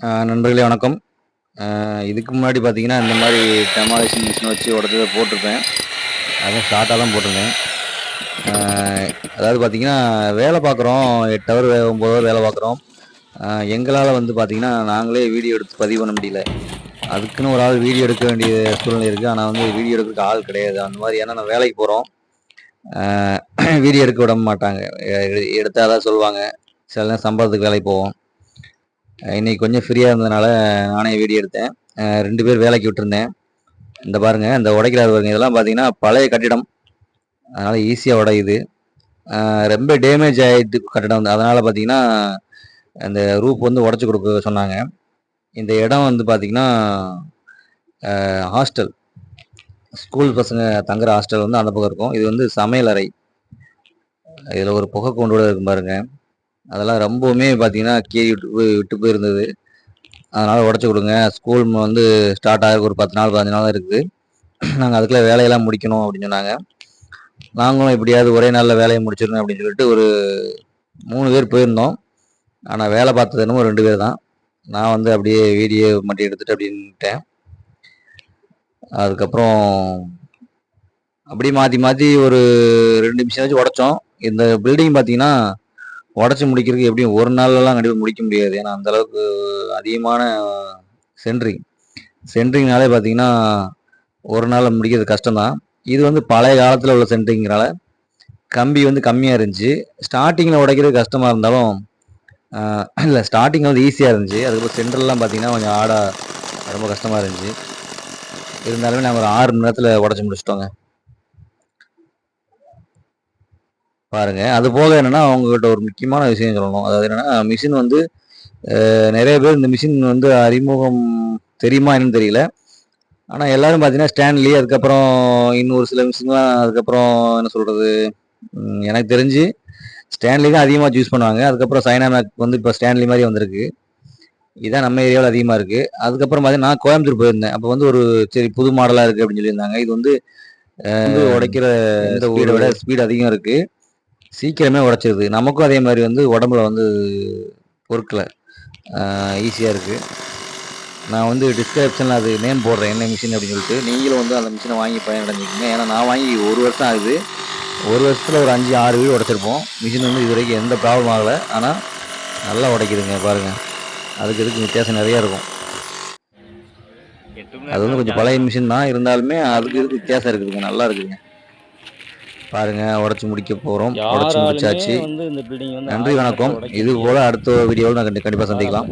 நண்பர்களே வணக்கம். இதுக்கு முன்னாடி பார்த்தீங்கன்னா இந்த மாதிரி டெமாலிஷன் மிஷின் வச்சு உடச்சதை போட்டிருப்பேன். அதுவும் ஷார்ட்டாக தான் போட்டிருந்தேன். அதாவது பார்த்தீங்கன்னா வேலை பார்க்குறோம் எட்டு ஹவர் ஒம்பது ஹவர் வேலை பார்க்குறோம் எங்களால் வந்து பார்த்தீங்கன்னா நாங்களே வீடியோ எடுத்து பதிவு பண்ண முடியல. அதுக்குன்னு ஒரு ஆள் வீடியோ எடுக்க வேண்டிய சூழ்நிலை இருக்குது ஆனால் வந்து வீடியோ எடுக்கிறதுக்கு ஆள் கிடையாது. அந்த மாதிரி ஏன்னா நான் வேலைக்கு போகிறோம் வீடியோ எடுக்க விட மாட்டாங்க. எடுத்தால் தான் சொல்லுவாங்க. சில நேரம் சம்பளத்துக்கு வேலைக்கு போவோம். இன்னைக்கு கொஞ்சம் ஃப்ரீயாக இருந்ததுனால நானே வீடியோ எடுத்தேன். ரெண்டு பேர் வேலைக்கு விட்டுருந்தேன். இந்த பாருங்க இந்த உடைக்கிறாரு பாருங்க இதெல்லாம் பார்த்தீங்கன்னா பழைய கட்டிடம். அதனால் ஈஸியாக உடையுது. ரொம்ப டேமேஜ் ஆகிட்டு கட்டிடம் வந்து அதனால் பார்த்தீங்கன்னா அந்த ரூப் வந்து உடச்சி கொடுக்க சொன்னாங்க. இந்த இடம் வந்து பார்த்திங்கன்னா ஹாஸ்டல் ஸ்கூல் பசங்க தங்குற ஹாஸ்டல் வந்து அந்த பக்கம் இருக்கும். இது வந்து சமையல் அறை. இதில் ஒரு புகை கொண்டு இருக்கும் பாருங்கள் அதெல்லாம் ரொம்பவுமே பார்த்தீங்கன்னா கீறி விட்டு போய் விட்டு போயிருந்தது. அதனால் உடச்சி கொடுங்க. ஸ்கூல் வந்து ஸ்டார்ட் ஆகிறதுக்கு ஒரு பத்து நாள் பதினஞ்சு நாள் இருக்குது. நாங்கள் அதுக்குள்ளே வேலையெல்லாம் முடிக்கணும் அப்படின்னு சொன்னாங்க. நாங்களும் எப்படியாவது ஒரே நாளில் வேலையை முடிச்சிடணும் அப்படின்னு சொல்லிட்டு ஒரு மூணு பேர் போயிருந்தோம். ஆனால் வேலை பார்த்தது என்னமோ ரெண்டு பேர் தான். நான் வந்து அப்படியே வீடியோ மட்டும் எடுத்துட்டு அப்படின்ட்டேன். அதுக்கப்புறம் அப்படியே மாற்றி மாற்றி ஒரு ரெண்டு நிமிஷம் வச்சு உடச்சோம். இந்த பில்டிங் பார்த்தீங்கன்னா உடச்சி முடிக்கிறதுக்கு எப்படியும் ஒரு நாள்லலாம் கண்டிப்பாக முடிக்க முடியாது. ஏன்னா அந்த அளவுக்கு அதிகமான சென்ட்ரிங். சென்ட்ரிங்னாலே பார்த்தீங்கன்னா ஒரு நாளில் முடிக்கிறது கஷ்டம்தான். இது வந்து பழைய காலத்தில் உள்ள சென்ட்ரிங்னால கம்பி வந்து கம்மியாக இருந்துச்சு. ஸ்டார்டிங்கில் உடைக்கிறது கஷ்டமாக இருந்தாலும் இல்லை ஸ்டார்டிங் வந்து ஈஸியாக இருந்துச்சு. அதுக்கப்புறம் சென்ட்ரல்லாம் பார்த்தீங்கன்னா கொஞ்சம் ஆடாக ரொம்ப கஷ்டமாக இருந்துச்சு. இருந்தாலுமே நாங்கள் ஒரு ஆறு மணி நேரத்தில் உடச்சி முடிச்சிட்டோங்க. பாருங்க. அது போக என்னன்னா அவங்ககிட்ட ஒரு முக்கியமான விஷயம் சொல்லணும். அதாவது என்னன்னா மிஷின் வந்து நிறைய பேர் இந்த மிஷின் வந்து அறிமுகம் தெரியுமா என்னன்னு தெரியல. ஆனால் எல்லாரும் பார்த்தீங்கன்னா ஸ்டான்லி அதுக்கப்புறம் இன்னொரு சில மிஷின்லாம் அதுக்கப்புறம் என்ன சொல்றது ம், எனக்கு தெரிஞ்சு ஸ்டான்லி தான் அதிகமாக யூஸ் பண்ணுவாங்க. அதுக்கப்புறம் சைனாமேக் வந்து இப்போ ஸ்டான்லி மாதிரி வந்திருக்கு. இதான் நம்ம ஏரியாவில் அதிகமாக இருக்குது அதுக்கப்புறம் பார்த்தீங்கன்னா நான் கோயம்புத்தூர் போயிருந்தேன். அப்போ வந்து ஒரு சரி புது மாடலாக இருக்குது அப்படின்னு சொல்லியிருந்தாங்க. இது வந்து உடைக்கிற ஸ்பீடை விட ஸ்பீடு அதிகம் இருக்குது சீக்கிரமே உடைச்சிருது. நமக்கும் அதே மாதிரி வந்து உடம்புல வந்து பொருட்களை ஈஸியாக இருக்குது நான் வந்து டிஸ்கிரிப்ஷனில் அது நேம் போடுறேன். என்ன மிஷின் அப்படின்னு சொல்லிட்டு. நீங்களும் வந்து அந்த மிஷினை வாங்கி பயனடைஞ்சிக்கோங்க ஏன்னா நான் வாங்கி ஒரு வருஷம் ஆகுது. ஒரு வருஷத்தில் ஒரு அஞ்சு ஆறு வீடு உடைச்சிருப்போம். மிஷின் வந்து இது வரைக்கும் எந்த ப்ராப்ளம் ஆகலை. ஆனால் நல்லா உடைக்குதுங்க பாருங்கள் அதுக்கு இதுக்கு வித்தியாசம் நிறையா இருக்கும். அது வந்து கொஞ்சம் பழைய மிஷின் தான். இருந்தாலுமே அதுக்கு இதுக்கு வித்தியாசம் இருக்குதுங்க. நல்லா இருக்குதுங்க. பாருங்க உடைச்சு முடிக்க போகிறோம் உடைச்சு முடிச்சாச்சு. நன்றி வணக்கம். இது போல அடுத்த வீடியோவில் நான் கண்டிப்பாக சந்திக்கலாம்.